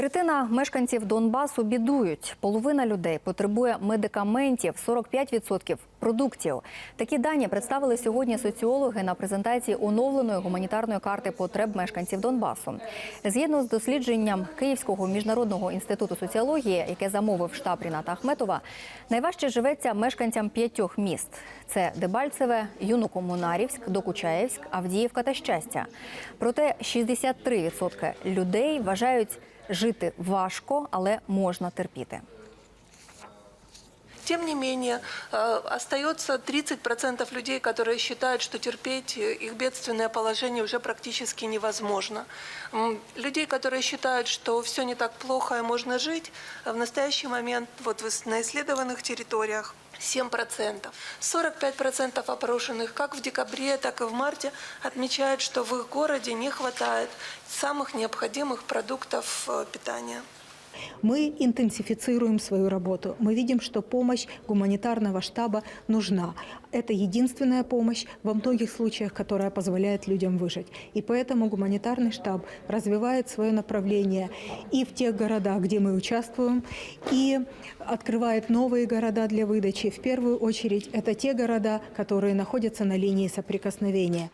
Третина мешканців Донбасу бідують. Половина людей потребує медикаментів, 45% – продуктів. Такі дані представили сьогодні соціологи на презентації оновленої гуманітарної карти потреб мешканців Донбасу. Згідно з дослідженням Київського міжнародного інституту соціології, яке замовив штаб Ріната Ахметова, найважче живеться мешканцям п'ятьох міст: це Дебальцеве, Юнокомунарівськ, Докучаєвськ, Авдіївка та Щастя. Проте 63% людей вважають жити важко, але можна терпіти. Тем не менее, э, остается 30% людей, которые считают, что терпеть э, их бедственное положение уже практически невозможно. Людей, которые считают, что все не так плохо и можно жить, э, в настоящий момент вот на исследованных территориях 7%. 45% опрошенных как в декабре, так и в марте отмечают, что в их городе не хватает самых необходимых продуктов питания. Мы интенсифицируем свою работу. Мы видим, что помощь гуманитарного штаба нужна. Это единственная помощь во многих случаях, которая позволяет людям выжить. И поэтому гуманитарный штаб развивает свое направление и в тех городах, где мы участвуем, и открывает новые города для выдачи. В первую очередь это те города, которые находятся на линии соприкосновения.